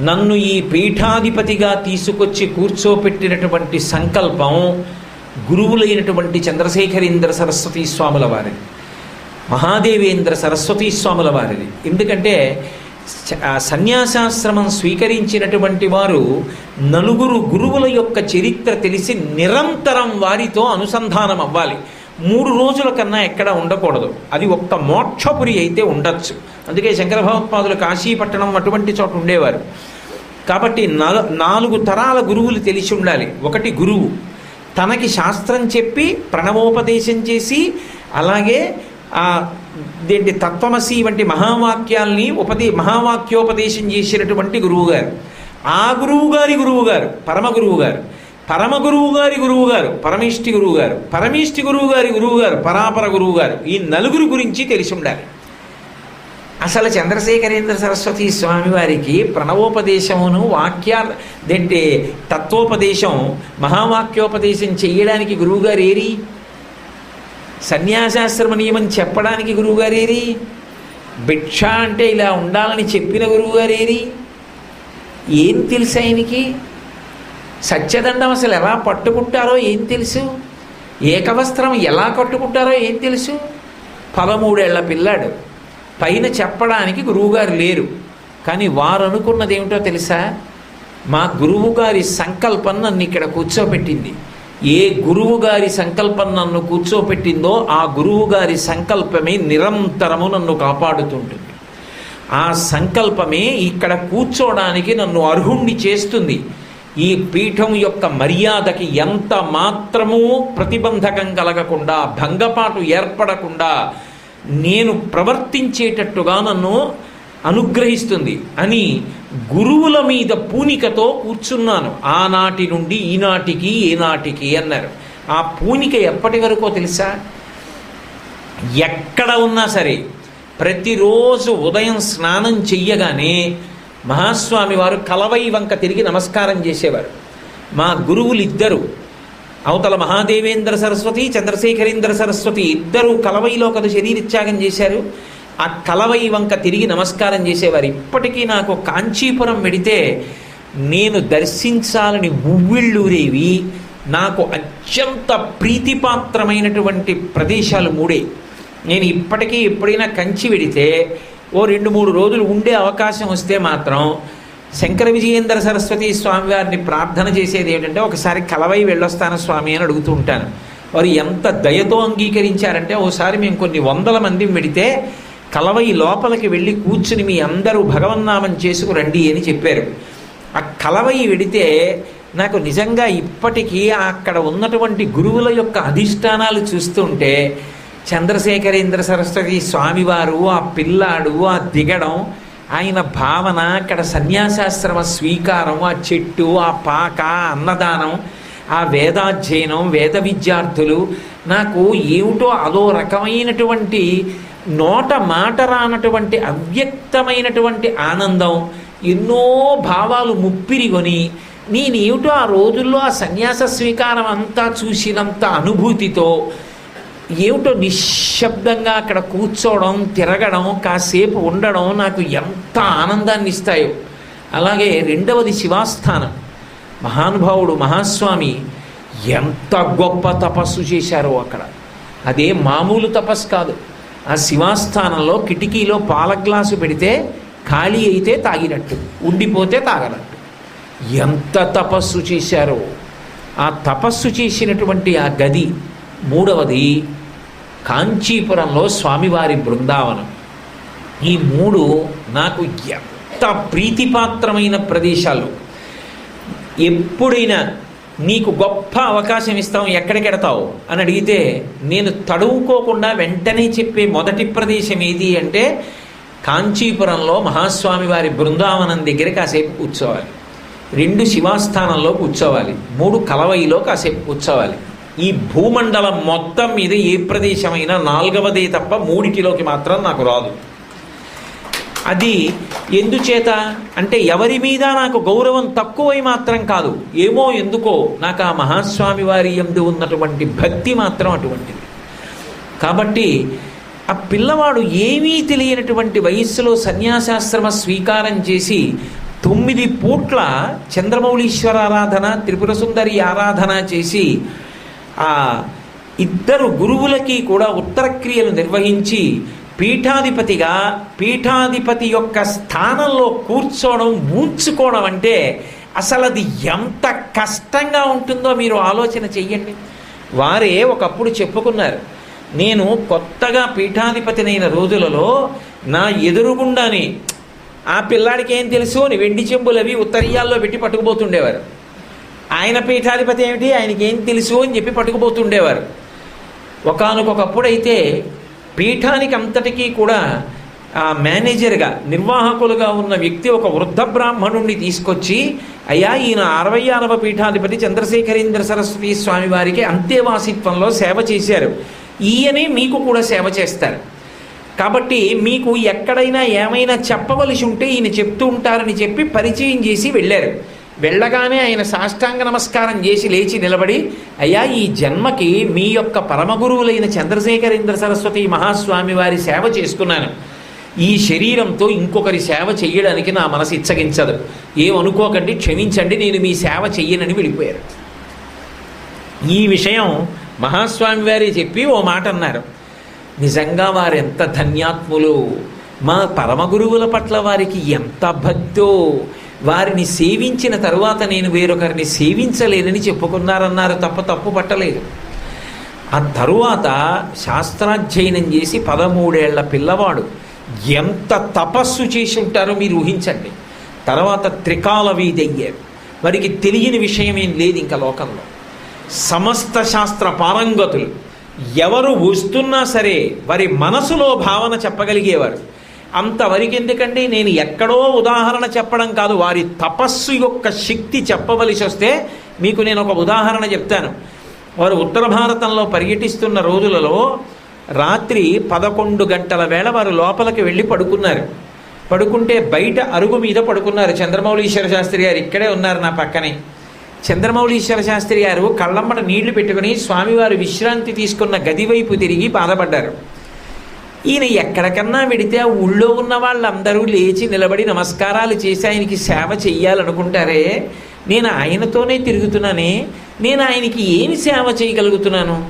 నన్ను ఈ పీఠాధిపతిగా తీసుకొచ్చి కూర్చోపెట్టినటువంటి సంకల్పం గురువులైనటువంటి చంద్రశేఖరేంద్ర సరస్వతీ స్వాముల వారిది. మహాదేవేంద్ర సరస్వతీ స్వాముల వారిది. ఎందుకంటే సన్యాసాశ్రమం స్వీకరించినటువంటి వారు నలుగురు గురువుల యొక్క చరిత్ర తెలిసి నిరంతరం వారితో అనుసంధానం అవ్వాలి. మూడు రోజుల కన్నా ఎక్కడ ఉండకూడదు. అది ఒక్క మోక్షపురి అయితే ఉండొచ్చు. అందుకే శంకర భగవత్పాదులు కాశీపట్టణం అటువంటి చోట ఉండేవారు. కాబట్టి నాలుగు తరాల గురువులు తెలిసి ఉండాలి. ఒకటి గురువు. తనకి శాస్త్రం చెప్పి ప్రణవోపదేశం చేసి అలాగే దేంటి తత్వమసి వంటి మహావాక్యాల్ని ఉపదే మహావాక్యోపదేశం చేసినటువంటి గురువు గారు ఆ గురువు గారి గురువు గారు పరమ గురువు గారు పరమ గురువు గారి గురువు గారు పరమేష్టి గురువు గారు పరమేష్టి గురువు గారి గురువు గారు పరాపర గురువు గారు ఈ నలుగురు గురించి తెలిసి ఉండాలి. అసలు చంద్రశేఖరేంద్ర సరస్వతి స్వామి వారికి ప్రణవోపదేశమును వాక్య తత్వోపదేశం మహావాక్యోపదేశం చేయడానికి గురువుగారు ఏరి? సన్యాసాశ్రమ నియమం చెప్పడానికి గురువుగారు ఏరి? భిక్ష అంటే ఇలా ఉండాలని చెప్పిన గురువుగారు ఏరి? ఏం తెలుసు ఆయనకి? సత్యదండం అసలు ఎలా పట్టుకుంటారో ఏం తెలుసు? ఏకవస్త్రం ఎలా కట్టుకుంటారో ఏం తెలుసు? పదమూడేళ్ళ పిల్లాడు. పైన చెప్పడానికి గురువుగారు లేరు. కానీ వారు అనుకున్నది ఏమిటో తెలుసా? మా గురువుగారి సంకల్పం నన్ను ఇక్కడ కూర్చోబెట్టింది ఏ గురువుగారి సంకల్పం నన్ను కూర్చోపెట్టిందో ఆ గురువుగారి సంకల్పమే నిరంతరము నన్ను కాపాడుతుంటుంది. ఆ సంకల్పమే ఇక్కడ కూర్చోడానికి నన్ను అర్హుణ్ణి చేస్తుంది. ఈ పీఠం యొక్క మర్యాదకి ఎంత మాత్రమూ ప్రతిబంధకం కలగకుండా భంగపాటు ఏర్పడకుండా నేను ప్రవర్తించేటట్టుగా నన్ను అనుగ్రహిస్తుంది అని గురువుల మీద పూనికతో కూర్చున్నాను. ఆనాటి నుండి ఈనాటికి ఏనాటికి అన్నారు. ఆ పూనిక ఎప్పటి వరకో తెలుసా? ఎక్కడ ఉన్నా సరే ప్రతిరోజు ఉదయం స్నానం చెయ్యగానే మహాస్వామి వారు కలవై వంక తిరిగి నమస్కారం చేసేవారు. మా గురువులు ఇద్దరు అవతల మహాదేవేంద్ర సరస్వతి చంద్రశేఖరేంద్ర సరస్వతి ఇద్దరు కలవైలో కదా శరీరత్యాగం చేశారు. ఆ కలవై వంక తిరిగి నమస్కారం చేసేవారు. ఇప్పటికీ నాకు కాంచీపురం వెడితే నేను దర్శించాలని ఉవ్విళ్ళూరేవి నాకు అత్యంత ప్రీతిపాత్రమైనటువంటి ప్రదేశాలు మూడే. నేను ఇప్పటికీ ఎప్పుడైనా కంచి వెడితే ఓ రెండు మూడు రోజులు ఉండే అవకాశం వస్తే మాత్రం శంకర విజయేంద్ర సరస్వతి స్వామి వారిని ప్రార్థన చేసేది ఏమిటంటే ఒకసారి కలవై వెళ్ళొస్తాను స్వామి అని అడుగుతూ ఉంటాను. వారు ఎంత దయతో అంగీకరించారంటే ఓసారి మేము కొన్ని వందల మంది వెడితే కలవై లోపలికి వెళ్ళి కూర్చుని మీ అందరూ భగవన్నామం చేసుకురండి అని చెప్పారు. ఆ కలవై వెడితే నాకు నిజంగా ఇప్పటికీ అక్కడ ఉన్నటువంటి గురువుల యొక్క అధిష్టానాలు చూస్తుంటే చంద్రశేఖరేంద్ర సరస్వతి స్వామివారు ఆ పిల్లాడు ఆ దిగడం ఆయన భావన అక్కడ సన్యాసాశ్రమ స్వీకారం ఆ చెట్టు ఆ పాక అన్నదానం ఆ వేదాధ్యయనం వేద విద్యార్థులు నాకు ఏమిటో అదో రకమైనటువంటి నోట మాట రానటువంటి అవ్యక్తమైనటువంటి ఆనందం ఎన్నో భావాలు ముప్పిరిగొని నేనేమిటో ఆ రోజుల్లో ఆ సన్యాస స్వీకారం అంతా చూసినంత అనుభూతితో ఏమిటో నిశ్శబ్దంగా అక్కడ కూర్చోవడం తిరగడం కాసేపు ఉండడం నాకు ఎంత ఆనందాన్ని ఇస్తాయో అలాగే రెండవది శివాస్థానం. మహానుభావుడు మహాస్వామి ఎంత గొప్ప తపస్సు చేశారో అక్కడ. అదే మామూలు తపస్సు కాదు. ఆ శివాస్థానంలో కిటికీలో పాల గ్లాసు పెడితే ఖాళీ అయితే తాగినట్టు ఉండిపోతే తాగనట్టు. ఎంత తపస్సు చేశారో. ఆ తపస్సు చేసినటువంటి ఆ గది మూడవది కాంచీపురంలో స్వామివారి బృందావనం. ఈ మూడు నాకు ఎంత ప్రీతిపాత్రమైన ప్రదేశాలు. ఎప్పుడైనా నీకు గొప్ప అవకాశం ఇస్తాం ఎక్కడికెడతావు అని అడిగితే నేను తడువుకోకుండా వెంటనే చెప్పే మొదటి ప్రదేశం ఏది అంటే కాంచీపురంలో మహాస్వామి వారి బృందావనం దగ్గర కాసేపు కూర్చోవాలి. రెండు శివాస్థానంలో కూర్చోవాలి. మూడు కలవయిలో కాసేపు కూర్చోవాలి. ఈ భూమండలం మొత్తం మీద ఏ ప్రదేశమైనా నాలుగవదే తప్ప మూడిటిలోకి మాత్రం నాకు రాదు. అది ఎందుచేత? అంటే ఎవరి మీద నాకు గౌరవం తక్కువై మాత్రం కాదు. ఏమో ఎందుకో నాకు ఆ మహాస్వామి వారి ఎందు ఉన్నటువంటి భక్తి మాత్రం అటువంటిది. కాబట్టి ఆ పిల్లవాడు ఏమీ తెలియనటువంటి వయస్సులో సన్యాసాశ్రమ స్వీకారం చేసి తొమ్మిది పూట్ల చంద్రమౌళీశ్వర ఆరాధన త్రిపుర సుందరి ఆరాధన చేసి ఆ ఇద్దరు గురువులకి కూడా ఉత్తర క్రియలు నిర్వహించి పీఠాధిపతిగా పీఠాధిపతి యొక్క స్థానంలో కూర్చోవడం ఊంచుకోవడం అంటే అసలు అది ఎంత కష్టంగా ఉంటుందో మీరు ఆలోచన చెయ్యండి. వారే ఒకప్పుడు చెప్పుకున్నారు నేను కొత్తగా పీఠాధిపతినైన రోజులలో నా ఎదురుగుండానే ఆ పిల్లాడికి ఏం తెలుసు అని వెండి చెంబులు అవి ఉత్తరీయాల్లో పెట్టి పట్టుకుపోతుండేవారు. ఆయన పీఠాధిపతి ఏమిటి? ఆయనకి ఏం తెలుసు అని చెప్పి పట్టుకుపోతుండేవారు. ఒకనకొకప్పుడైతే పీఠానికి అంతటికీ కూడా ఆ మేనేజర్గా నిర్వాహకులుగా ఉన్న వ్యక్తి ఒక వృద్ధ బ్రాహ్మణుణ్ణి తీసుకొచ్చి అయ్యా ఈయన అరవై ఆరవ పీఠాధిపతి చంద్రశేఖరేంద్ర సరస్వతి స్వామి వారికి అంతేవాసిత్వంలో సేవ చేశారు. ఈయనే మీకు కూడా సేవ చేస్తారు. కాబట్టి మీకు ఎక్కడైనా ఏమైనా చెప్పవలసి ఉంటే ఈయన చెప్తూ ఉంటారని చెప్పి పరిచయం చేసి వెళ్ళారు. వెళ్ళగానే ఆయన సాష్టాంగ నమస్కారం చేసి లేచి నిలబడి అయ్యా ఈ జన్మకి మీ యొక్క పరమగురువులైన చంద్రశేఖరేంద్ర సరస్వతి మహాస్వామి వారి సేవ చేసుకున్నాను. ఈ శరీరంతో ఇంకొకరి సేవ చెయ్యడానికి నా మనసు ఇచ్చగించదు. ఏమనుకోకండి క్షమించండి నేను మీ సేవ చెయ్యనని వెళ్ళిపోయారు ఈ విషయం మహాస్వామి వారి చెప్పి ఓ మాట అన్నారు. నిజంగా వారు ఎంత ధన్యాత్ములు. మా పరమగురువుల పట్ల వారికి ఎంత భక్తో. వారిని సేవించిన తరువాత నేను వేరొకరిని సేవించలేనని చెప్పుకున్నారన్నారు తప్ప తప్పు పట్టలేదు. ఆ తరువాత శాస్త్రాధ్యయనం చేసి పదమూడేళ్ళ పిల్లవాడు ఎంత తపస్సు చేసి ఉంటారో మీరు ఊహించండి. తర్వాత త్రికాల వీధి అయ్యారు. వారికి తెలియని విషయం ఏం లేదు ఇంకా లోకంలో. సమస్త శాస్త్ర పారంగతులు. ఎవరు వస్తున్నా సరే వారి మనసులో భావన చెప్పగలిగేవారు. అంతవరకు ఎందుకండి? నేను ఎక్కడో ఉదాహరణ చెప్పడం కాదు. వారి తపస్సు యొక్క శక్తి చెప్పవలసి వస్తే మీకు నేను ఒక ఉదాహరణ చెప్తాను. వారు ఉత్తర భారతంలో పర్యటిస్తున్న రోజులలో రాత్రి పదకొండు గంటల వేళ వారు లోపలికి వెళ్ళి పడుకున్నారు. పడుకుంటే బయట అరుగు మీద పడుకున్నారు. చంద్రమౌళీశ్వర శాస్త్రి గారు ఇక్కడే ఉన్నారు నా పక్కనే. చంద్రమౌళీశ్వర శాస్త్రి గారు కళ్ళమ్మట నీళ్ళు పెట్టుకుని స్వామివారు విశ్రాంతి తీసుకున్న గది వైపు తిరిగి బాధపడ్డారు. ఈయన ఎక్కడికన్నా వెడితే ఆ ఊళ్ళో ఉన్న వాళ్ళందరూ లేచి నిలబడి నమస్కారాలు చేసి ఆయనకి సేవ చెయ్యాలనుకుంటారే? నేను ఆయనతోనే తిరుగుతున్నానే? నేను ఆయనకి ఏమి సేవ చేయగలుగుతున్నాను?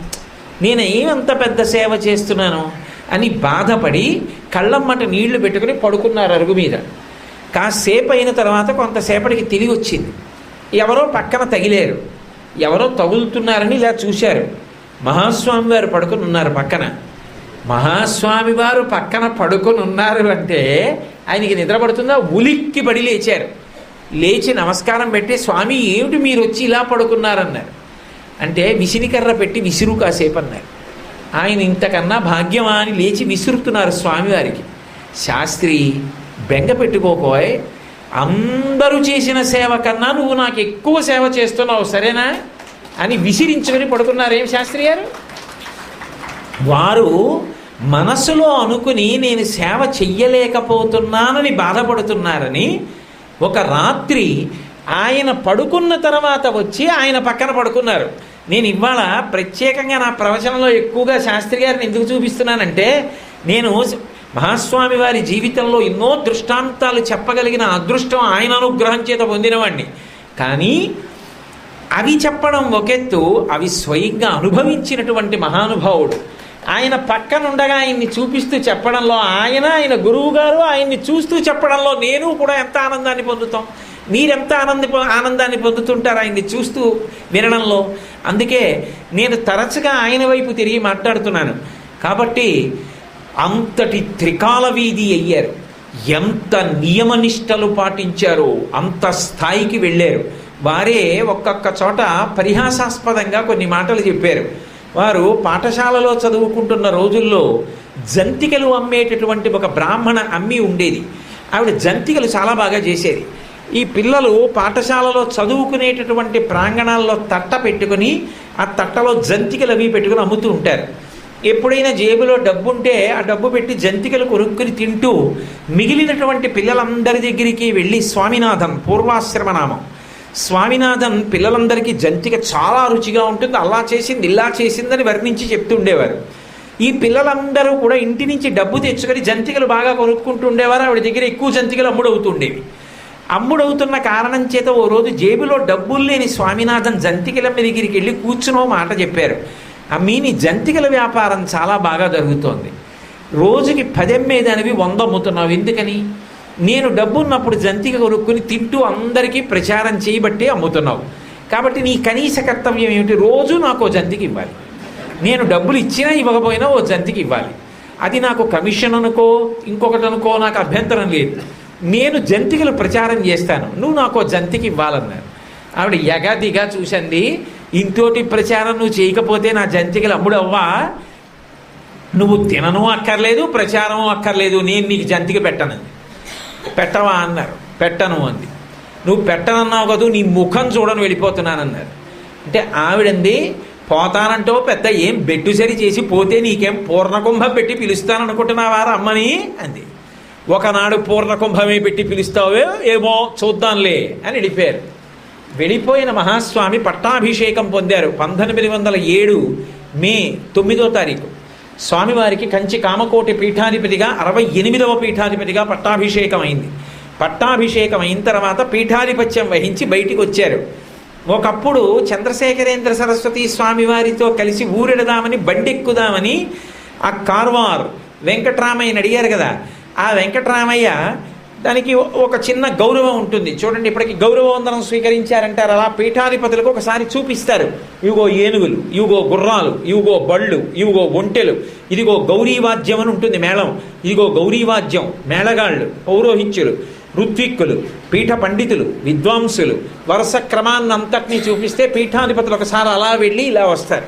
నేను ఏమంత పెద్ద సేవ చేస్తున్నాను? అని బాధపడి కళ్ళమ్మట నీళ్ళు పెట్టుకుని పడుకున్నారు అరుగు మీద. కాసేపు అయిన తర్వాత కొంతసేపటికి తిరిగి వచ్చింది. ఎవరో పక్కన తగిలేరు. ఎవరో తగులుతున్నారని ఇలా చూశారు. మహాస్వామి వారు పడుకుని ఉన్నారు పక్కన. మహాస్వామి వారు పక్కన పడుకొని ఉన్నారు అంటే ఆయనకి నిద్రపడుతుందా? ఉలిక్కి పడి లేచారు. లేచి నమస్కారం పెట్టి స్వామి ఏమిటి మీరు వచ్చి ఇలా పడుకున్నారన్నారు? అంటే విసినికర్ర పెట్టి విసురు కాసేపు అన్నారు ఆయన ఇంతకన్నా భాగ్యమా అని లేచి విసురుతున్నారు స్వామివారికి శాస్త్రి బెంగ పెట్టుకోకోయ్ అందరూ చేసిన సేవ కన్నా నువ్వు నాకు ఎక్కువ సేవ చేస్తున్నావు సరేనా? అని విసిరించుకొని పడుకున్నారేం. శాస్త్రి గారు? వారు మనసులో అనుకుని నేను సేవ చెయ్యలేకపోతున్నానని బాధపడుతున్నారని ఒక రాత్రి ఆయన పడుకున్న తర్వాత వచ్చి ఆయన పక్కన పడుకున్నారు. నేను ఇవాళ ప్రత్యేకంగా నా ప్రవచనంలో ఎక్కువగా శాస్త్రి గారిని ఎందుకు చూపిస్తున్నానంటే నేను మహాస్వామి వారి జీవితంలో ఎన్నో దృష్టాంతాలు చెప్పగలిగిన అదృష్టం ఆయన అనుగ్రహం చేత పొందినవాడిని కానీ అవి చెప్పడం ఒకెత్తు అవి స్వయంగా అనుభవించినటువంటి మహానుభావుడు. ఆయన పక్కన ఉండగా ఆయన్ని చూపిస్తూ చెప్పడంలో ఆయన ఆయన గురువు గారు ఆయన్ని చూస్తూ చెప్పడంలో నేను కూడా ఎంత ఆనందాన్ని పొందుతాం? మీరెంత ఆనంద ఆనందాన్ని పొందుతుంటారు ఆయన్ని చూస్తూ వినడంలో? అందుకే నేను తరచుగా ఆయన వైపు తిరిగి మాట్లాడుతున్నాను. కాబట్టి అంతటి త్రికాల వీధి అయ్యారు. ఎంత నియమనిష్టలు పాటించారో అంత స్థాయికి వెళ్ళారు. వారే ఒక్కొక్క చోట పరిహాసాస్పదంగా కొన్ని మాటలు చెప్పారు. వారు పాఠశాలలో చదువుకుంటున్న రోజుల్లో జంతికలు అమ్మేటటువంటి ఒక బ్రాహ్మణ అమ్మి ఉండేది. ఆవిడ జంతికలు చాలా బాగా చేసేది. ఈ పిల్లలు పాఠశాలలో చదువుకునేటటువంటి ప్రాంగణాల్లో తట్ట పెట్టుకుని ఆ తట్టలో జంతికలు అవి పెట్టుకుని అమ్ముతూ ఉంటారు. ఎప్పుడైనా జేబులో డబ్బు ఉంటే ఆ డబ్బు పెట్టి జంతికలు కొనుక్కుని తింటూ మిగిలినటువంటి పిల్లలందరి దగ్గరికి వెళ్ళి స్వామినాథం పూర్వాశ్రమ నామం స్వామినాథన్ పిల్లలందరికీ జంతిక చాలా రుచిగా ఉంటుంది. అలా చేసింది ఇలా చేసిందని వర్ణించి చెప్తుండేవారు ఈ పిల్లలందరూ కూడా ఇంటి నుంచి డబ్బు తెచ్చుకొని జంతికలు బాగా కొనుక్కుంటూ ఉండేవారు. ఆవిడ దగ్గర ఎక్కువ జంతికలు అమ్ముడవుతుండేవి. అమ్ముడవుతున్న కారణం చేత ఓ రోజు జేబులో డబ్బులు లేని స్వామినాథన్ జంతికల దగ్గరికి వెళ్ళి కూర్చునో మాట చెప్పారు. అమ్మీ నీ జంతికల వ్యాపారం చాలా బాగా జరుగుతోంది. రోజుకి పదెమ్మేదానివి వంద అమ్ముతున్నావు. ఎందుకని? నేను డబ్బున్నప్పుడు జంతిక కొనుక్కుని తింటూ అందరికీ ప్రచారం చేయబట్టి అమ్ముతున్నావు. కాబట్టి నీ కనీస కర్తవ్యం ఏమిటి? రోజు నాకు ఓ జంతికి ఇవ్వాలి. నేను డబ్బులు ఇచ్చినా ఇవ్వకపోయినా ఓ జంతికి ఇవ్వాలి. అది నాకు కమిషన్ అనుకో ఇంకొకటి అనుకో నాకు అభ్యంతరం లేదు. నేను జంతికలు ప్రచారం చేస్తాను. నువ్వు నాకు ఓ జంతికి ఇవ్వాలన్నారు. ఆవిడ యగదిగా చూసింది ఇంతోటి ప్రచారం నువ్వు చేయకపోతే నా జంతికలు అమ్ముడు అవ్వా నువ్వు తినను అక్కర్లేదు ప్రచారం అక్కర్లేదు నేను నీకు జంతిక పెట్టను. పెట్టవా అన్నారు. పెట్టను అంది. నువ్వు పెట్టనన్నావు కదా నీ ముఖం చూడని వెళ్ళిపోతున్నానన్నారు. అంటే ఆవిడంది పోతానంటో పెద్ద ఏం బెట్టు సరి చేసి పోతే నీకేం పూర్ణకుంభం పెట్టి పిలుస్తాననుకుంటున్నావా అమ్మని అంది. ఒకనాడు పూర్ణకుంభమే పెట్టి పిలుస్తావే ఏమో చూద్దాంలే అని వెళ్ళిపోయారు వెళ్ళిపోయిన మహాస్వామి పట్టాభిషేకం పొందారు పంతొమ్మిది వందల ఏడు మే తొమ్మిదో తారీఖు. స్వామివారికి కంచి కామకోటి పీఠాధిపతిగా అరవై ఎనిమిదవ పీఠాధిపతిగా పట్టాభిషేకం అయింది పట్టాభిషేకం అయిన తర్వాత పీఠాధిపత్యం వహించి బయటికి వచ్చారు ఒకప్పుడు చంద్రశేఖరేంద్ర సరస్వతి స్వామివారితో కలిసి ఊరెడదామని బండెక్కుదామని ఆ కార్వార్ వెంకట్రామయ్యని అడిగారు కదా. ఆ వెంకట్రామయ్య దానికి ఒక చిన్న గౌరవం ఉంటుంది. చూడండి ఇప్పటికి గౌరవవందనం స్వీకరించారంటారు. అలా పీఠాధిపతులకు ఒకసారి చూపిస్తారు. ఇవిగో ఏనుగులు ఇవిగో గుర్రాలు ఇవిగో బళ్ళు ఇవిగో ఒంటెలు ఇదిగో గౌరీవాద్యం అని ఉంటుంది మేళం. ఇదిగో గౌరీవాద్యం మేళగాళ్ళు పౌరోహిత్యులు ఋత్విక్కులు పీఠ పండితులు విద్వాంసులు. వరుస క్రమాన్నంతటినీ చూపిస్తే పీఠాధిపతులు ఒకసారి అలా వెళ్ళి ఇలా వస్తారు.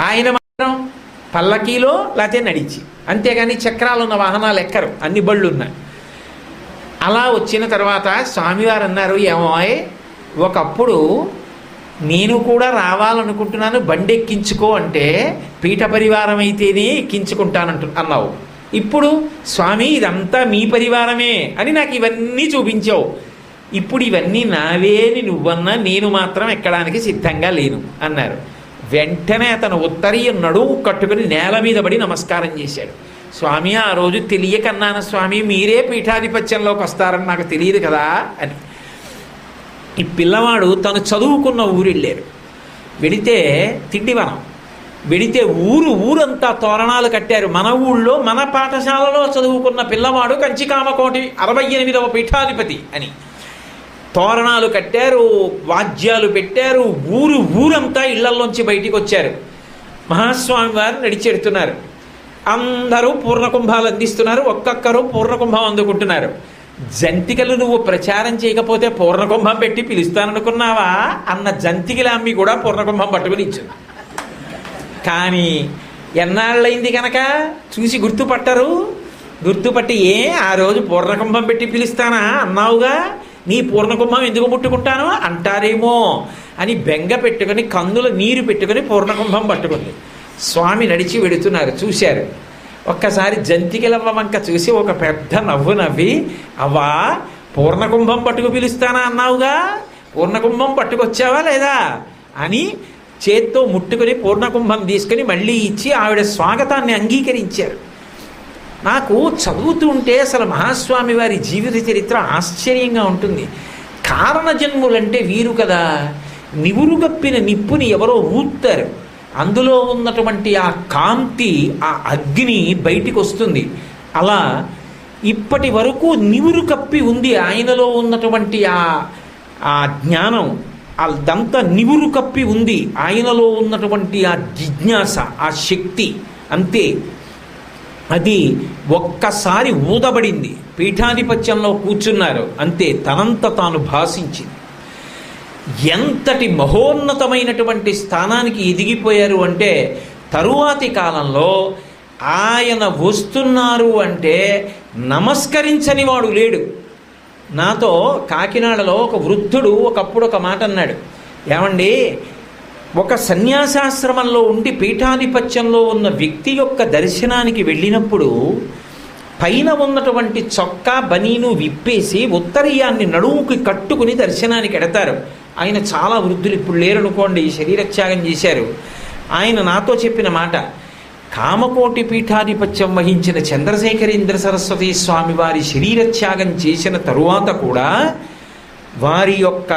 ఆయన మాత్రం పల్లకీలో లేకపోతే నడిచి. అంతేగాని చక్రాలు ఉన్న వాహనాలు ఎక్కరు. అన్ని బళ్ళు ఉన్నాయి అలా వచ్చిన తర్వాత స్వామివారు అన్నారు ఏమోయ్ ఒకప్పుడు నేను కూడా రావాలనుకుంటున్నాను బండి ఎక్కించుకో అంటే పీఠ పరివారం అయితేనే ఎక్కించుకుంటానంటు అన్నావు. ఇప్పుడు స్వామి ఇదంతా మీ పరివారమే అని నాకు ఇవన్నీ చూపించావు. ఇప్పుడు ఇవన్నీ నావేని నువ్వన్నా నేను మాత్రం ఎక్కడానికి సిద్ధంగా లేను అన్నారు. వెంటనే అతను ఉత్తరీయ నడువు కట్టుకుని నేల మీద పడి నమస్కారం చేశాడు. స్వామి ఆ రోజు తెలియకన్నాను స్వామి? మీరే పీఠాధిపత్యంలోకి వస్తారని నాకు తెలియదు కదా అని. ఈ పిల్లవాడు తను చదువుకున్న ఊరు వెళితే వెడితే తిండివనం. వెడితే ఊరు ఊరంతా తోరణాలు కట్టారు. మన ఊళ్ళో మన పాఠశాలలో చదువుకున్న పిల్లవాడు కంచికామకోటి అరవై ఎనిమిదవ పీఠాధిపతి అని. తోరణాలు కట్టారు వాద్యాలు పెట్టారు ఊరు ఊరంతా ఇళ్ళలోంచి బయటికి వచ్చారు మహాస్వామి వారు నడిచెడుతున్నారు. అందరూ పూర్ణకుంభాలు అందిస్తున్నారు ఒక్కొక్కరు పూర్ణకుంభం అందుకుంటున్నారు. జంతికలు నువ్వు ప్రచారం చేయకపోతే పూర్ణకుంభం పెట్టి పిలుస్తాననుకున్నావా? అన్న జంతికల అమ్మి కూడా పూర్ణకుంభం పట్టుకుని ఇచ్చింది. కానీ ఎన్నాళ్ళైంది కనుక చూసి గుర్తుపట్టరు? గుర్తుపట్టి ఏ? ఆ రోజు పూర్ణకుంభం పెట్టి పిలుస్తానా? అన్నావుగా? నీ పూర్ణకుంభం ఎందుకు ముట్టుకుంటాను? అంటారేమో అని బెంగ పెట్టుకొని కందుల నీరు పెట్టుకొని పూర్ణకుంభం పట్టుకుంది. స్వామి నడిచి వెడుతున్నారు చూశారు. ఒక్కసారి జంతికలవ్వ వంక చూసి ఒక పెద్ద నవ్వు నవ్వి అవ్వా పూర్ణకుంభం పట్టుకు పిలుస్తానా అన్నావుగా? పూర్ణకుంభం పట్టుకొచ్చావా లేదా? అని చేత్తో ముట్టుకుని పూర్ణకుంభం తీసుకుని మళ్ళీ ఇచ్చి ఆవిడ స్వాగతాన్ని అంగీకరించారు. నాకు చదువుతుంటే అసలు మహాస్వామి వారి జీవిత చరిత్ర ఆశ్చర్యంగా ఉంటుంది. కారణ జన్ములంటే వీరు కదా. నివురుగప్పిన నిప్పుని ఎవరో ఊతారు అందులో ఉన్నటువంటి ఆ కాంతి ఆ అగ్ని బయటికి వస్తుంది. అలా ఇప్పటి వరకు నివురు కప్పి ఉంది ఆయనలో ఉన్నటువంటి ఆ ఆ జ్ఞానం. అదంతా నివురు కప్పి ఉంది ఆయనలో ఉన్నటువంటి ఆ జిజ్ఞాస ఆ శక్తి. అంతే. అది ఒక్కసారి ఊదబడింది. పీఠాధిపత్యంలో కూర్చున్నారు. అంతే. తనంత తాను భాషించింది. ఎంతటి మహోన్నతమైనటువంటి స్థానానికి ఎదిగిపోయారు అంటే తరువాతి కాలంలో ఆయన వస్తున్నారు అంటే నమస్కరించని వాడు లేడు. నాతో కాకినాడలో ఒక వృద్ధుడు ఒకప్పుడు ఒక మాట అన్నాడు. ఏమండి ఒక సన్యాసాశ్రమంలో ఉండి పీఠాధిపత్యంలో ఉన్న వ్యక్తి యొక్క దర్శనానికి వెళ్ళినప్పుడు పైన ఉన్నటువంటి చొక్కా బనీను విప్పేసి ఉత్తరీయాన్ని నడుముకి కట్టుకుని దర్శనానికి ఎడతారు. ఆయన చాలా వృద్ధులు ఇప్పుడు లేరనుకోండి శరీరత్యాగం చేశారు. ఆయన నాతో చెప్పిన మాట కామకోటి పీఠాధిపత్యం వహించిన చంద్రశేఖరేంద్ర సరస్వతి స్వామి వారి శరీరత్యాగం చేసిన తరువాత కూడా వారి యొక్క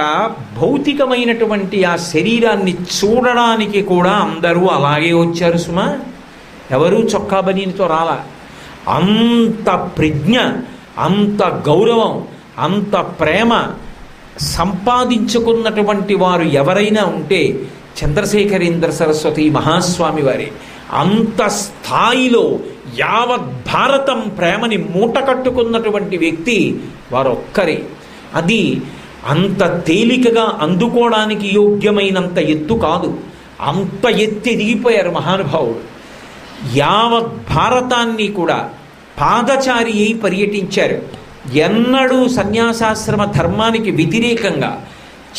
భౌతికమైనటువంటి ఆ శరీరాన్ని చూడడానికి కూడా అందరూ అలాగే వచ్చారు సుమా. ఎవరూ చొక్కా బనీనితో రాలా. అంత ప్రజ్ఞ అంత గౌరవం అంత ప్రేమ సంపాదించుకున్నటువంటి వారు ఎవరైనా ఉంటే చంద్రశేఖరేంద్ర సరస్వతి మహాస్వామి వారే. అంత స్థాయిలో యావత్ భారతం ప్రేమని మూట కట్టుకున్నటువంటి వ్యక్తి వారొక్కరే. అది అంత తేలికగా అందుకోవడానికి యోగ్యమైనంత ఎత్తు కాదు. అంత ఎత్తి ఎదిగిపోయారు మహానుభావుడు. యావత్ భారతాన్ని కూడా పాదచారి అయి పర్యటించారు. ఎన్నడూ సన్యాసాశ్రమ ధర్మానికి వ్యతిరేకంగా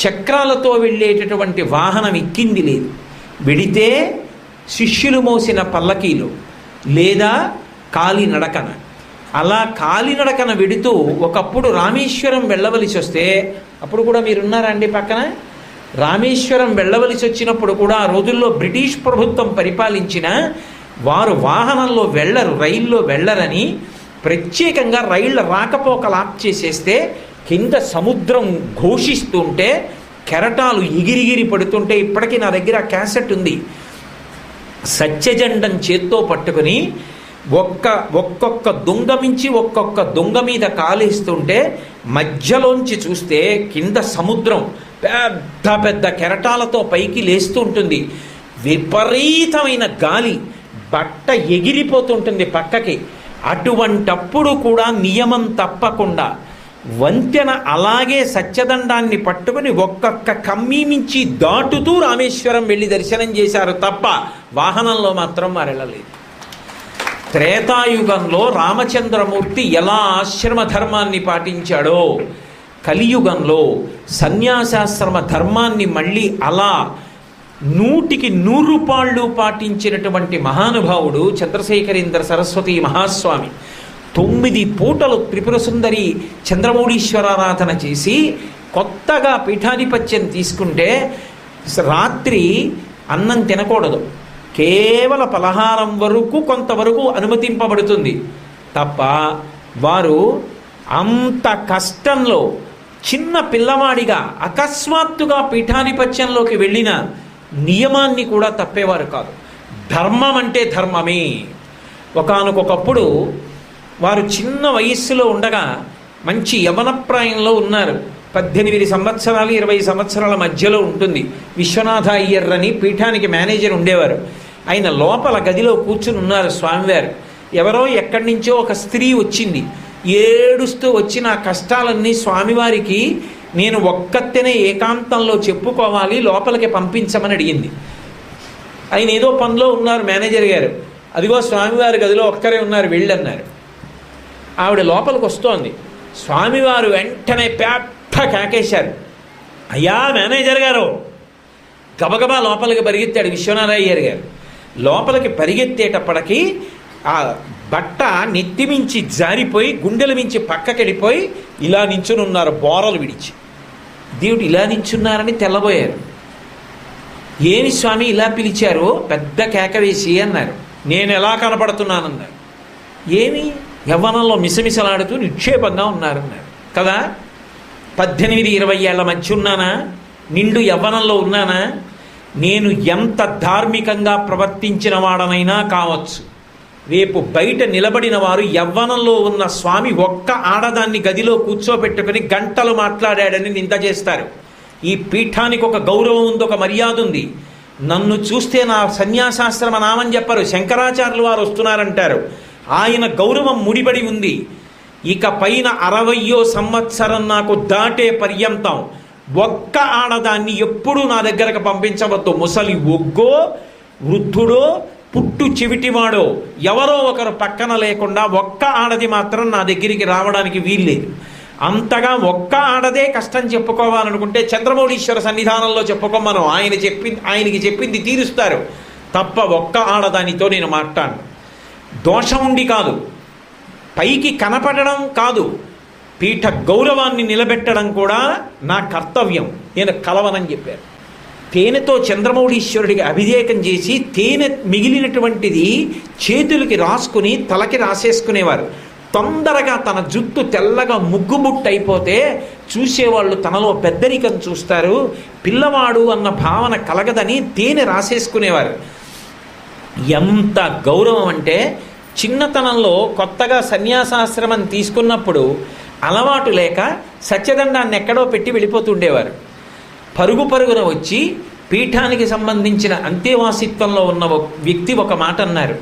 చక్రాలతో వెళ్ళేటటువంటి వాహనం ఎక్కింది లేదు. వెడితే శిష్యులు మోసిన పల్లకీలు లేదా కాలినడకన అలా కాలినడకన వెడుతూ ఒకప్పుడు రామేశ్వరం వెళ్ళవలసి వస్తే అప్పుడు కూడా మీరున్నారా అండి పక్కన? రామేశ్వరం వెళ్ళవలసి వచ్చినప్పుడు కూడా ఆ రోజుల్లో బ్రిటిష్ ప్రభుత్వం పరిపాలించిన వారు వాహనంలో వెళ్ళరు రైల్లో వెళ్ళరని ప్రత్యేకంగా రైళ్ళ రాకపోకలు ఆప్ చేసేస్తే కింద సముద్రం ఘోషిస్తుంటే కెరటాలు ఎగిరిగిరి పడుతుంటే ఇప్పటికీ నా దగ్గర క్యాసెట్ ఉంది. సత్యజెండం చేత్తో పట్టుకుని ఒక్క ఒక్కొక్క దొంగ మించి ఒక్కొక్క దొంగ మీద కాలేస్తుంటే మధ్యలోంచి చూస్తే కింద సముద్రం పెద్ద పెద్ద కెరటాలతో పైకి లేస్తూ ఉంటుంది విపరీతమైన గాలి బట్ట ఎగిరిపోతుంటుంది పక్కకి. అటువంటప్పుడు కూడా నియమం తప్పకుండా వంతెన అలాగే సత్యదండాన్ని పట్టుకుని ఒక్కొక్క కమ్మీ మించి దాటుతూ రామేశ్వరం వెళ్ళి దర్శనం చేశారు తప్ప వాహనంలో మాత్రం వారు వెళ్ళలేదు. త్రేతాయుగంలో రామచంద్రమూర్తి ఎలా ఆశ్రమ ధర్మాన్ని పాటించాడో కలియుగంలో సన్యాసాశ్రమ ధర్మాన్ని మళ్ళీ అలా నూటికి నూరు రూపాళ్ళు పాటించినటువంటి మహానుభావుడు చంద్రశేఖరేంద్ర సరస్వతి మహాస్వామి. తొమ్మిది పూటలు త్రిపుర సుందరి చంద్రమౌళీశ్వరారాధన చేసి కొత్తగా పీఠాధిపత్యం తీసుకుంటే రాత్రి అన్నం తినకూడదు. కేవల పలహారం వరకు కొంతవరకు అనుమతింపబడుతుంది. తప్ప వారు అంత కష్టంలో చిన్న పిల్లవాడిగా అకస్మాత్తుగా పీఠాధిపత్యంలోకి వెళ్ళిన నియమాన్ని కూడా తప్పేవారు కాదు. ధర్మం అంటే ధర్మమే. ఒకనకొకప్పుడు వారు చిన్న వయస్సులో ఉండగా మంచి యవనప్రాయంలో ఉన్నారు. పద్దెనిమిది సంవత్సరాలు ఇరవై సంవత్సరాల మధ్యలో ఉంటుంది. విశ్వనాథ అయ్యర్ అని పీఠానికి మేనేజర్ ఉండేవారు. ఆయన లోపల గదిలో కూర్చుని ఉన్నారు స్వామివారు. ఎవరో ఎక్కడి నుంచో ఒక స్త్రీ వచ్చింది. ఏడుస్తూ వచ్చిన కష్టాలన్నీ స్వామివారికి నేను ఒక్కత్తెనే ఏకాంతంలో చెప్పుకోవాలి లోపలికి పంపించమని అడిగింది. ఆయన ఏదో పనిలో ఉన్నారు మేనేజర్ గారు. అదిగో స్వామివారి గదిలో ఒక్కరే ఉన్నారు వెళ్ళన్నారు. ఆవిడ లోపలికి వస్తోంది. స్వామివారు వెంటనే పేట కాకేశారు. అయ్యా మేనేజర్ గారు! గబగబా లోపలికి పరిగెత్తాడు విశ్వనాథయ్యర్ గారు. లోపలికి పరిగెత్తేటప్పటికీ ఆ బట్ట నెత్తిమించి జారిపోయి గుండెల మించి పక్కకెళ్ళిపోయి ఇలా నించుని ఉన్నారు బోరలు విడిచి. దేవుడు ఇలా నించున్నారని తెల్లబోయారు. ఏమి స్వామి ఇలా పిలిచారు? పెద్ద కేక వేసి అన్నారు. నేను ఎలా కనపడుతున్నానన్నారు. ఏమి? యవ్వనంలో మిసమిసలాడుతూ నిక్షేపంగా ఉన్నారన్నారు. కదా? పద్దెనిమిది ఇరవై ఏళ్ళ మధ్య ఉన్నానా? నిండు యవ్వనంలో ఉన్నానా? నేను ఎంత ధార్మికంగా ప్రవర్తించిన వాడనైనా కావచ్చు. రేపు బయట నిలబడిన వారు యవ్వనంలో ఉన్న స్వామి ఒక్క ఆడదాన్ని గదిలో కూర్చోబెట్టుకుని గంటలు మాట్లాడాడని నింద చేస్తారు. ఈ పీఠానికి ఒక గౌరవం ఉంది ఒక మర్యాద ఉంది. నన్ను చూస్తే నా సన్యాసాశ్రమ నామని చెప్పరు శంకరాచార్యులు వారు వస్తున్నారంటారు. ఆయన గౌరవం ముడిపడి ఉంది. ఇక పైన అరవయో సంవత్సరం నాకు దాటే పర్యంతం. ఒక్క ఆడదాన్ని ఎప్పుడూ నా దగ్గరకు పంపించవద్దు. ముసలి ఒగ్గో వృద్ధుడో పుట్టు చెవిటివాడో ఎవరో ఒకరు పక్కన లేకుండా ఒక్క ఆడది మాత్రం నా దగ్గరికి రావడానికి వీల్లేదు. అంతగా ఒక్క ఆడదే కష్టం చెప్పుకోవాలనుకుంటే చంద్రమౌళీశ్వర సన్నిధానంలో చెప్పుకోమను. ఆయన చెప్పింది ఆయనకి చెప్పింది తీరుస్తారు. తప్ప ఒక్క ఆడదానితో నేను మాట్లాడు దోషం ఉండి కాదు. పైకి కనపడడం కాదు. పీఠ గౌరవాన్ని నిలబెట్టడం కూడా నా కర్తవ్యం. నేను కలవనని చెప్పారు తేనెతో చంద్రమౌళీశ్వరుడికి అభిషేకం చేసి తేనె మిగిలినటువంటిది చేతులకి రాసుకుని తలకి రాసేసుకునేవారు. తొందరగా తన జుట్టు తెల్లగా ముగ్గుబుట్టు అయిపోతే చూసేవాళ్ళు తనలో పెద్దరికం చూస్తారు. పిల్లవాడు అన్న భావన కలగదని తేనె రాసేసుకునేవారు. ఎంత గౌరవం అంటే చిన్నతనంలో కొత్తగా సన్యాసాశ్రమం తీసుకున్నప్పుడు అలవాటు లేక సత్యదండాన్ని ఎక్కడో పెట్టి వెళ్ళిపోతుండేవారు పరుగు పరుగున వచ్చి పీఠానికి సంబంధించిన అంతేవాసిత్వంలో ఉన్న ఒక వ్యక్తి ఒక మాట అన్నారు.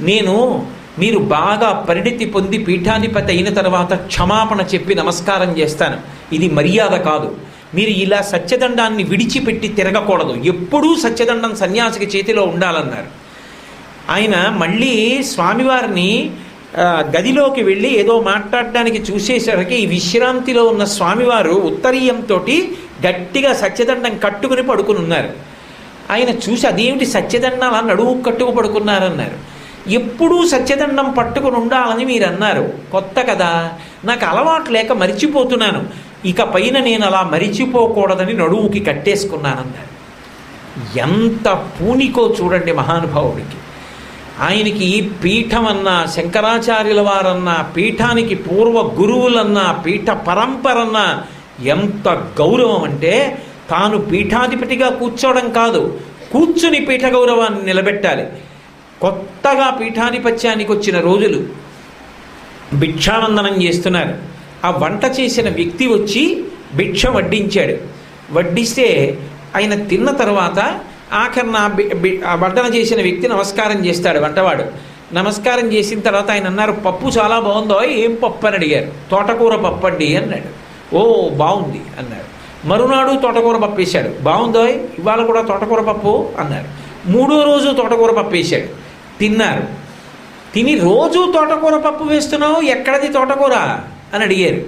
నేను మీరు బాగా పరిణితి పొంది పీఠాధిపతి అయిన తర్వాత క్షమాపణ చెప్పి నమస్కారం చేస్తాను. ఇది మర్యాద కాదు. మీరు ఇలా సత్యదండాన్ని విడిచిపెట్టి తిరగకూడదు. ఎప్పుడూ సత్యదండం సన్యాసికి చేతిలో ఉండాలన్నారు. ఆయన మళ్ళీ స్వామివారిని గదిలోకి వెళ్ళి ఏదో మాట్లాడడానికి చూసేసరికి ఈ విశ్రాంతిలో ఉన్న స్వామివారు ఉత్తరీయంతో గట్టిగా సత్యదండం కట్టుకుని పడుకుని ఉన్నారు. ఆయన చూసి అదేమిటి సత్యదండాలు అని నడువు కట్టుకు పడుకున్నారన్నారు. ఎప్పుడూ సత్యదండం పట్టుకుని ఉండాలని మీరు అన్నారు కొత్త కదా నాకు అలవాటు లేక మరిచిపోతున్నాను. ఇక పైన నేను అలా మరిచిపోకూడదని నడువుకి కట్టేసుకున్నానన్నారు. ఎంత పూనికో చూడండి మహానుభావుడికి. ఆయనకి పీఠం అన్న శంకరాచార్యుల వారన్నా పీఠానికి పూర్వ గురువులన్నా పీఠ పరంపరన్నా ఎంత గౌరవం అంటే తాను పీఠాధిపతిగా కూర్చోవడం కాదు కూర్చుని పీఠ గౌరవాన్ని నిలబెట్టాలి. కొత్తగా పీఠాధిపత్యానికి వచ్చిన రోజులు భిక్షావందనం చేస్తున్నారు. ఆ వంట చేసిన వ్యక్తి వచ్చి భిక్ష వడ్డించాడు. వడ్డిస్తే ఆయన తిన్న తర్వాత ఆఖరిన వడ్డన చేసిన వ్యక్తి నమస్కారం చేస్తాడు వంటవాడు. నమస్కారం చేసిన తర్వాత ఆయన అన్నారు పప్పు చాలా బాగుందో ఏం పప్పు? అని అడిగారు. తోటకూర పప్పు అండి అన్నాడు. ఓ బాగుంది అన్నారు. మరునాడు తోటకూర పప్పు వేశాడు. బాగుందో? ఇవాళ కూడా తోటకూర పప్పు అన్నారు. మూడో రోజు తోటకూర పప్పు వేశాడు. తిన్నారు. తిని రోజు తోటకూర పప్పు వేస్తున్నావు? ఎక్కడది తోటకూర? అని అడిగారు.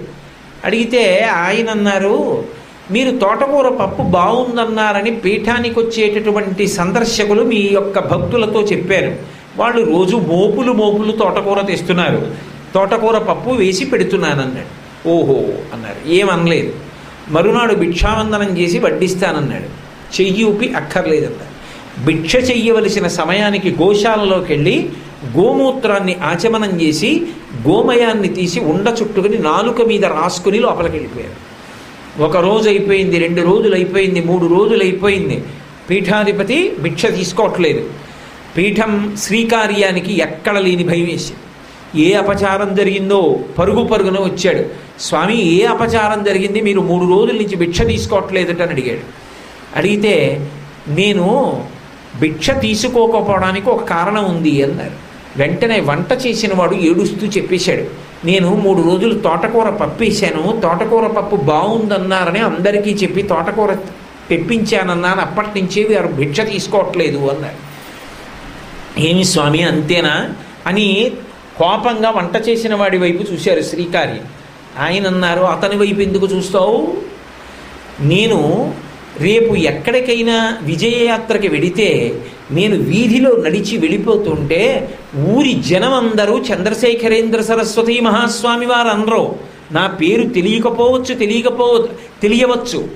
అడిగితే ఆయన అన్నారు మీరు తోటకూర పప్పు బాగుందన్నారని పీఠానికి వచ్చేటటువంటి సందర్శకులు మీ యొక్క భక్తులతో చెప్పారు. వాళ్ళు రోజు మోపులు మోపులు తోటకూర తెస్తున్నారు. తోటకూర పప్పు వేసి పెడుతున్నానన్నాడు. ఓహో అన్నారు. ఏమనలేదు. మరునాడు భిక్షావందనం చేసి వడ్డిస్తానన్నాడు. చెయ్యి ఊపి అక్కర్లేదన్నారు. భిక్ష చెయ్యవలసిన సమయానికి గోశాలలోకి వెళ్ళి గోమూత్రాన్ని ఆచమనం చేసి గోమయాన్ని తీసి ఉండ చుట్టుకుని నాలుక మీద రాసుకుని లోపలికి వెళ్ళిపోయారు ఒక రోజు అయిపోయింది రెండు రోజులు అయిపోయింది మూడు రోజులు అయిపోయింది. పీఠాధిపతి భిక్ష తీసుకోవట్లేదు. పీఠం శ్రీకార్యానికి ఎక్కడ లేని భయం వేసి ఏ అపచారం జరిగిందో పరుగు పరుగున వచ్చాడు. స్వామి ఏ అపచారం జరిగింది? మీరు మూడు రోజుల నుంచి భిక్ష తీసుకోవట్లేదట అని అడిగాడు. అడిగితే నేను భిక్ష తీసుకోకపోవడానికి ఒక కారణం ఉంది అన్నారు. వెంటనే వంట చేసిన వాడు ఏడుస్తూ చెప్పేశాడు. నేను మూడు రోజులు తోటకూర పప్పు వేసాను తోటకూర పప్పు బాగుందన్నారని అందరికీ చెప్పి తోటకూర తెప్పించానన్నాను. అప్పటి నుంచే వారు భిక్ష తీసుకోవట్లేదు అన్నారు. ఏమి స్వామి అంతేనా? అని కోపంగా వంట చేసిన వాడి వైపు చూశారు శ్రీకారి. ఆయన అన్నారు అతని వైపు ఎందుకు చూస్తావు? నేను రేపు ఎక్కడికైనా విజయయాత్రకి వెడితే నేను వీధిలో నడిచి వెళ్ళిపోతుంటే ఊరి జనం అందరూ చంద్రశేఖరేంద్ర సరస్వతి మహాస్వామి వారు అనరు నా పేరు తెలియకపోవచ్చు తెలియకపో తెలియవచ్చు.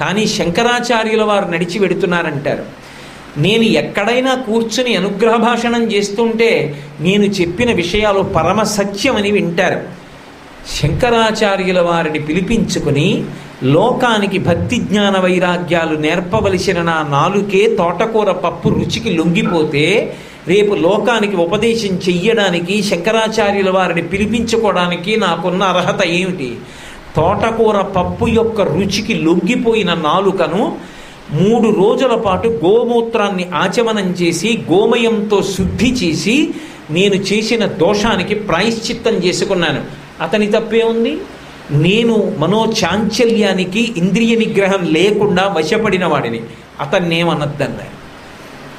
కానీ శంకరాచార్యుల వారు నడిచి వెడుతున్నారంటారు. నేను ఎక్కడైనా కూర్చుని అనుగ్రహ భాషణం చేస్తుంటే నేను చెప్పిన విషయాలు పరమ సత్యమని వింటారు. శంకరాచార్యుల వారిని పిలిపించుకుని లోకానికి భక్తి జ్ఞాన వైరాగ్యాలు నేర్పవలసిన నా నాలుకే తోటకూర పప్పు రుచికి లొంగిపోతే రేపు లోకానికి ఉపదేశం చెయ్యడానికి శంకరాచార్యుల వారిని పిలిపించుకోవడానికి నాకున్న అర్హత ఏమిటి? తోటకూర పప్పు యొక్క రుచికి లొంగిపోయిన నాలుకను మూడు రోజుల పాటు గోమూత్రాన్ని ఆచమనం చేసి గోమయంతో శుద్ధి చేసి నేను చేసిన దోషానికి ప్రాయశ్చిత్తం చేసుకున్నాను. అతని తప్పే ఉంది నేను మనోచాంచల్యానికి ఇంద్రియ నిగ్రహం లేకుండా వశపడిన వాడిని. అతన్ని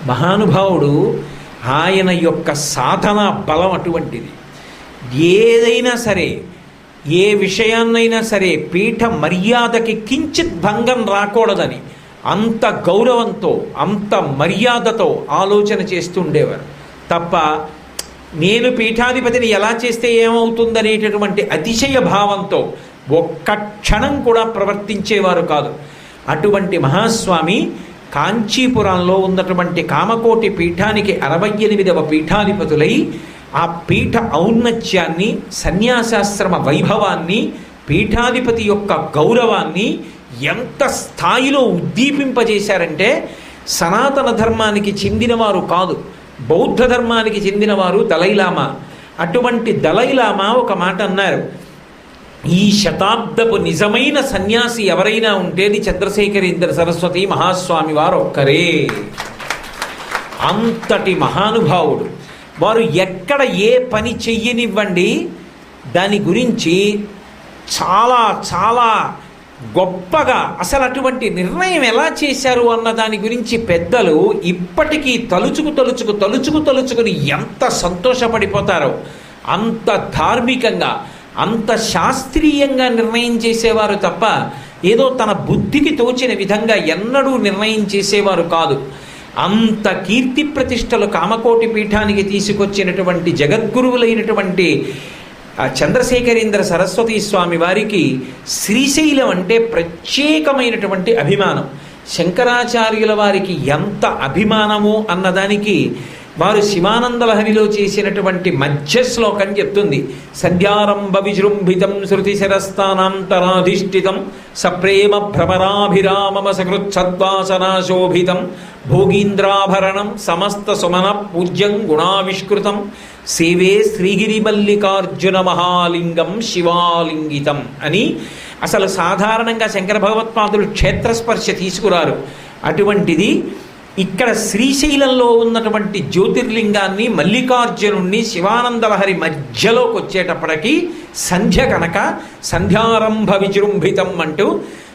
మహానుభావుడు ఆయన యొక్క సాధన బలం అటువంటిది. ఏదైనా సరే ఏ విషయాన్నైనా సరే పీఠ మర్యాదకి కించిత్ భంగం రాకూడదని. అంత గౌరవంతో అంత మర్యాదతో ఆలోచన చేస్తుండేవారు. తప్ప నేను పీఠాధిపతిని ఎలా చేస్తే ఏమవుతుందనేటటువంటి అతిశయ భావంతో ఒక్క క్షణం కూడా ప్రవర్తించేవారు కాదు. అటువంటి మహాస్వామి కాంచీపురంలో ఉన్నటువంటి కామకోటి పీఠానికి అరవై ఎనిమిదవ పీఠాధిపతులై ఆ పీఠ ఔన్నత్యాన్ని సన్యాసాశ్రమ వైభవాన్ని పీఠాధిపతి యొక్క గౌరవాన్ని ఎంత స్థాయిలో ఉద్దీపింపజేశారంటే సనాతన ధర్మానికి చెందినవారు కాదు బౌద్ధ ధర్మానికి చెందినవారు దలైలామా అటువంటి దలైలామా ఒక మాట అన్నారు. ఈ శతాబ్దపు నిజమైన సన్యాసి ఎవరైనా ఉంటేది చంద్రశేఖరేంద్ర సరస్వతి మహాస్వామి వారు ఒక్కరే. అంతటి మహానుభావుడు. వారు ఎక్కడ ఏ పని చెయ్యనివ్వండి దాని గురించి చాలా చాలా గొప్పగా అసలు అటువంటి నిర్ణయం ఎలా చేశారు అన్న దాని గురించి పెద్దలు ఇప్పటికీ తలుచుకు తలుచుకు తలుచుకు తలుచుకుని ఎంత సంతోషపడిపోతారో అంత ధార్మికంగా అంత శాస్త్రీయంగా నిర్ణయం చేసేవారు తప్ప ఏదో తన బుద్ధికి తోచిన విధంగా ఎన్నడూ నిర్ణయం చేసేవారు కాదు. అంత కీర్తి ప్రతిష్టలు కామకోటి పీఠానికి తీసుకొచ్చినటువంటి జగద్గురువులైనటువంటి ఆ చంద్రశేఖరేంద్ర సరస్వతి స్వామి వారికి శ్రీశైలం అంటే ప్రత్యేకమైనటువంటి అభిమానం. శంకరాచార్యుల వారికి ఎంత అభిమానము అన్నదానికి వారు శివానందలహరిలో చేసినటువంటి మధ్య శ్లోకం చెప్తుంది. సంధ్యారంభ విజృంభితం శృతి శిరస్థానాంతరాధిష్ఠితం సప్రేమ భ్రమరాభిరామమ సకృత్సద్వాసనాశోభితం భోగీంద్రాభరణం సమస్త సుమన పూజ్యం గుణావిష్కృతం సేవే శ్రీగిరిమల్లికార్జున మహాలింగం శివాలింగితం అని అసలు సాధారణంగా శంకర భగవత్పాదులు క్షేత్రస్పర్శ తీసుకురారు. అటువంటిది ఇక్కడ శ్రీశైలంలో ఉన్నటువంటి జ్యోతిర్లింగాన్ని మల్లికార్జునుణ్ణి శివానందలహరి మధ్యలోకి వచ్చేటప్పటికి సంధ్య కనుక సంధ్యారంభ విజృంభితం అంటూ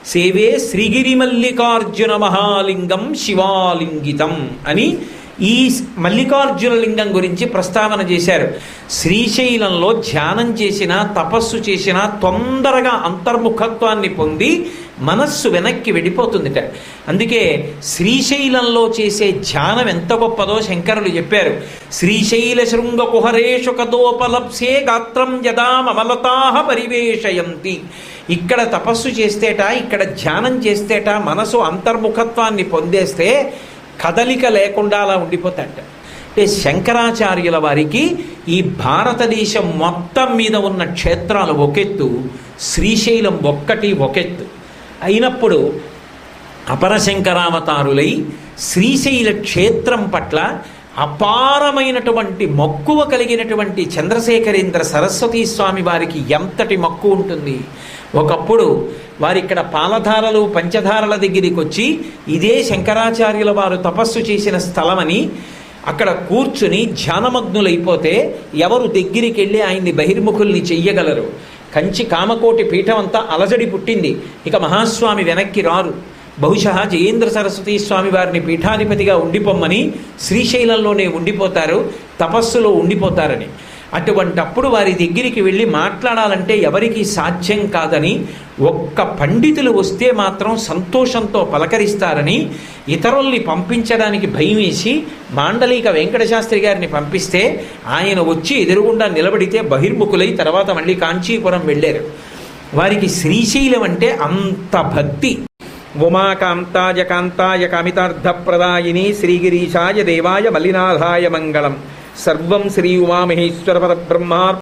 సేవే శ్రీగిరి మల్లికార్జున మహాలింగం శివాలింగితం అని ఈ మల్లికార్జున లింగం గురించి ప్రస్తావన చేశారు. శ్రీశైలంలో ధ్యానం చేసిన తపస్సు చేసిన తొందరగా అంతర్ముఖత్వాన్ని పొంది మనస్సు వెనక్కి వెళ్ళిపోతుందిట అందుకే శ్రీశైలంలో చేసే ధ్యానం ఎంత గొప్పదో శంకరులు చెప్పారు. శ్రీశైల శృంగ కుహరేషు కదోపలప్సే గాత్రం యదా మమలతాహ పరివేషయంతి. ఇక్కడ తపస్సు చేస్తేట ఇక్కడ ధ్యానం చేస్తేట మనసు అంతర్ముఖత్వాన్ని పొందేస్తే కదలిక లేకుండా అలా ఉండిపోతాట అంటే శంకరాచార్యుల వారికి ఈ భారతదేశం మొత్తం మీద ఉన్న క్షేత్రాలు ఒకెత్తు శ్రీశైలం ఒక్కటి ఒకెత్తు. అయినప్పుడు అపరశంకరావతారులై శ్రీశైల క్షేత్రం పట్ల అపారమైనటువంటి మక్కువ కలిగినటువంటి చంద్రశేఖరేంద్ర సరస్వతీ స్వామి వారికి ఎంతటి మక్కువ ఉంటుంది? ఒకప్పుడు వారిక్కడ పాలధారలు పంచధారల దగ్గరికి వచ్చి ఇదే శంకరాచార్యుల వారు తపస్సు చేసిన స్థలమని అక్కడ కూర్చుని ధ్యానమగ్నులైపోతే ఎవరు దగ్గరికి వెళ్ళి ఆయన్ని బహిర్ముఖుల్ని చెయ్యగలరు? కంచి కామకోటి పీఠం అంతా అలజడి పుట్టింది. ఇక మహాస్వామి వెనక్కి రారు. బహుశా జయేంద్ర సరస్వతి స్వామి వారిని పీఠాధిపతిగా ఉండిపోమ్మని శ్రీశైలంలోనే ఉండిపోతారు తపస్సులో ఉండిపోతారని. అటువంటప్పుడు వారి దగ్గరికి వెళ్ళి మాట్లాడాలంటే ఎవరికీ సాధ్యం కాదని ఒక్క పండితులు వస్తే మాత్రం సంతోషంతో పలకరిస్తారని ఇతరుల్ని పంపించడానికి భయమేసి మాండలిక వెంకటశాస్త్రి గారిని పంపిస్తే ఆయన వచ్చి ఎదురుగుండా నిలబడితే బహిర్ముఖులై తర్వాత మళ్ళీ కాంచీపురం వెళ్ళారు. వారికి శ్రీశైలం అంటే అంత భక్తి. ఉమాకాంతాయ కాంతాయ కామితార్థప్రదాయిని శ్రీగిరీశాయ దేవాయ మల్లినాథాయ మంగళం. సర్వం శ్రీ ఉమామహేశ్వర పరబ్రహ్మా